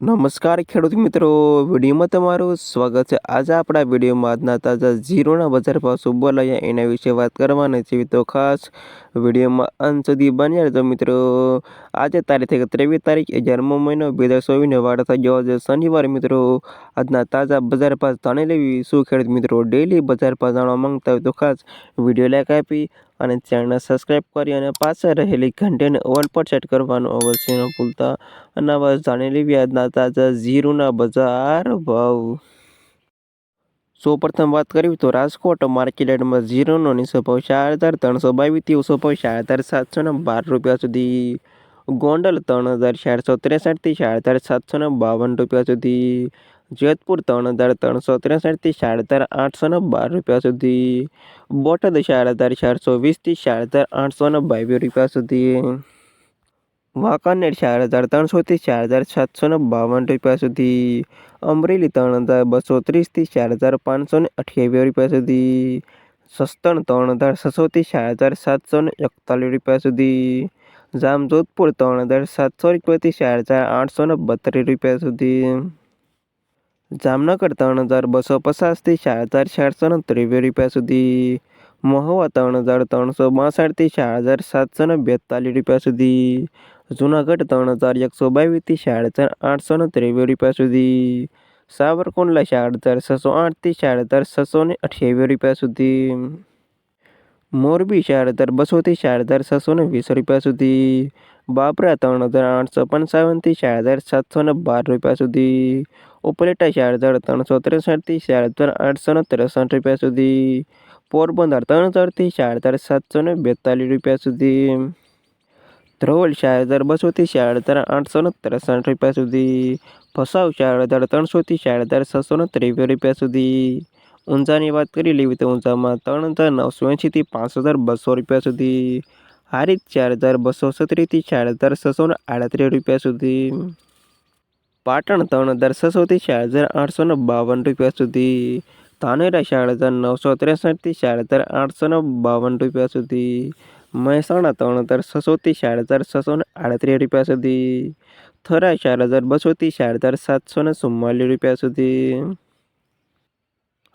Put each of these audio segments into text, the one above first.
નમસ્કાર ખેડૂત મિત્રો, વિડીયોમાં તમારું સ્વાગત છે. આજે આપણા વિડીયોમાં આજના તાજા ઝીરોના બજાર ભાવ શું બોલાયા એના વિશે વાત કરવાની છે તો ખાસ વિડીયોમાં અંત સુધી બન્યા તો મિત્રો. આજે તારીખ ત્રેવીસ તારીખ, અગિયારમો મહિનો, બે હજાર ચોવીસને વાર થઈ ગયો છે શનિવાર મિત્રો, આજના તાજા બજાર ભાવ જાણી લેવી. શું ખેડૂત મિત્રો ડેલી બજાર ભાવ જાણવા માંગતા હોય તો ખાસ વીડિયો લાઈક આપી અને ચેનલને સબસ્ક્રાઈબ કરી અને પાછળ રહેલી ઘંટીને ઓલ પર સેટ કરવાનું અવશ્ય ન ભૂલતા. અને બસ જાણી લેવી તાજા ઝીરુના બજાર ભાવ. સૌપ્રથમ વાત કરવી તો રાજકોટ માર્કેટમાં ઝીરોનો નીચો ભાવ ચાર હજાર ત્રણસો બાવીસથી ઓછો ભાવ ચાર હજાર સાતસો ને બાર રૂપિયા સુધી. ગોંડલ ત્રણ હજાર ચારસો ત્રેસઠથી ચાર હજાર સાતસો ને બાવન રૂપિયા સુધી. જેતપુર ત્રણ હજાર ત્રણસો ત્રેસઠથી ચાર હજાર આઠસો ને બાર રૂપિયા સુધી. બોટાદ ચાર હજાર ચારસો વીસથી ચાર હજાર આઠસો ને બાવીસ રૂપિયા સુધી. વાંકાનેર ચાર હજાર ત્રણસોથી ચાર હજાર સાતસો ને બાવન રૂપિયા સુધી. અમરેલી ત્રણ હજાર બસો ત્રીસથી ચાર હજાર પાંચસો ને અઠ્યાવીસ રૂપિયા સુધી. સસ્તણ ત્રણ હજાર છસોથી ચાર હજાર સાતસો ને એકતાલીસ રૂપિયા સુધી. જામજોધપુર ત્રણ હજાર સાતસો રૂપિયાથી ચાર હજાર આઠસો ને બત્રીસ રૂપિયા સુધી. જામનગર ત્રણ હજાર બસો પચાસથી ચાર હજાર ચારસો ને ત્રેવીસ રૂપિયા સુધી મહુવા ત્રણ હજાર ત્રણસો બાસઠથી ચાર હજાર સાતસો ને બેતાલીસ રૂપિયા સુધી જુનાગઢ ત્રણ હજાર એકસો બાવીસથી ચાર હજાર આઠસો ને ત્રેવીસ રૂપિયા સુધી સાવરકુંડલા ચાર હજાર છસો આઠથી ચાર હજાર છસો ને અઠ્યાવીસ રૂપિયા સુધી મોરબી ચાર હજાર બસોથી ચાર હજાર છસો ને વીસ રૂપિયા સુધી બાબરા ત્રણ હજાર આઠસો પંચાવનથી ચાર હજાર સાતસો ને બાર રૂપિયા સુધી. ઉપલેટા ચાર હજાર ત્રણસો ત્રેસઠથી ચાર હજાર આઠસો ને ત્રેસઠ રૂપિયા સુધી. પોરબંદર ત્રણ હજારથી ચાર હજાર સાતસો ને બેતાલીસ રૂપિયા સુધી. ધ્રોલ ચાર હજાર બસોથી ચાર હજાર આઠસો ને ત્રેસઠ રૂપિયા સુધી. ભસાવ ચાર હજાર ત્રણસોથી ચાર હજાર છસો ને ત્રેવીસ રૂપિયા સુધી. ઊંઝાની વાત કરી લેવી તો ઊંઝામાં ત્રણ હજાર નવસો એંશીથી પાંચ હજાર બસો રૂપિયા સુધી. હારીત ચાર હજાર બસો સત્રીસથી ચાર હજાર છસો ને આડત્રીસ રૂપિયા સુધી. પાટણ ત્રણ હજાર છસોથી ચાર હજાર આઠસો ને બાવન રૂપિયા સુધી. ધાનેરા ચાર હજાર નવસો ત્રેસઠથી ચાર હજાર આઠસો ને બાવન રૂપિયા સુધી. મહેસાણા ત્રણ હજાર છસોથી ચાર હજાર છસો આડત્રીસ રૂપિયા સુધી. થરા ચાર હજાર બસોથી ચાર હજાર સાતસો ને ચુમ્માલીસ રૂપિયા સુધી.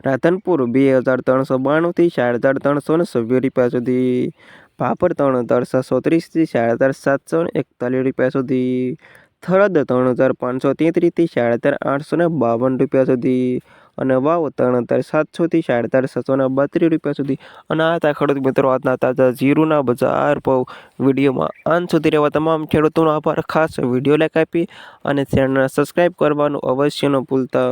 રાધનપુર બે હજાર ત્રણસો બાણુંથી ચાર હજાર ત્રણસો ને રૂપિયા સુધી. ભાપર ત્રણ હજાર છસો ત્રીસથી સાડા હજાર સાતસો એકતાલીસ રૂપિયા સુધી. થરદ ત્રણ હજાર પાંચસો તેત્રીસથી સાડા હજાર આઠસો ને બાવન રૂપિયા સુધી. અને વાવ ત્રણ હજાર સાતસોથી સાડા હજાર છસો ને બત્રીસ રૂપિયા સુધી. અને આ હતા ખેડૂત મિત્રો આજના તાજા જીરુના બજાર ભાવ વિડીયોમાં. અંત સુધી રહેવા તમામ ખેડૂતોનો આભાર. ખાસ વીડિયો લાઈક આપી અને ચેનલને સબસ્ક્રાઈબ કરવાનું અવશ્ય ન ભૂલતા.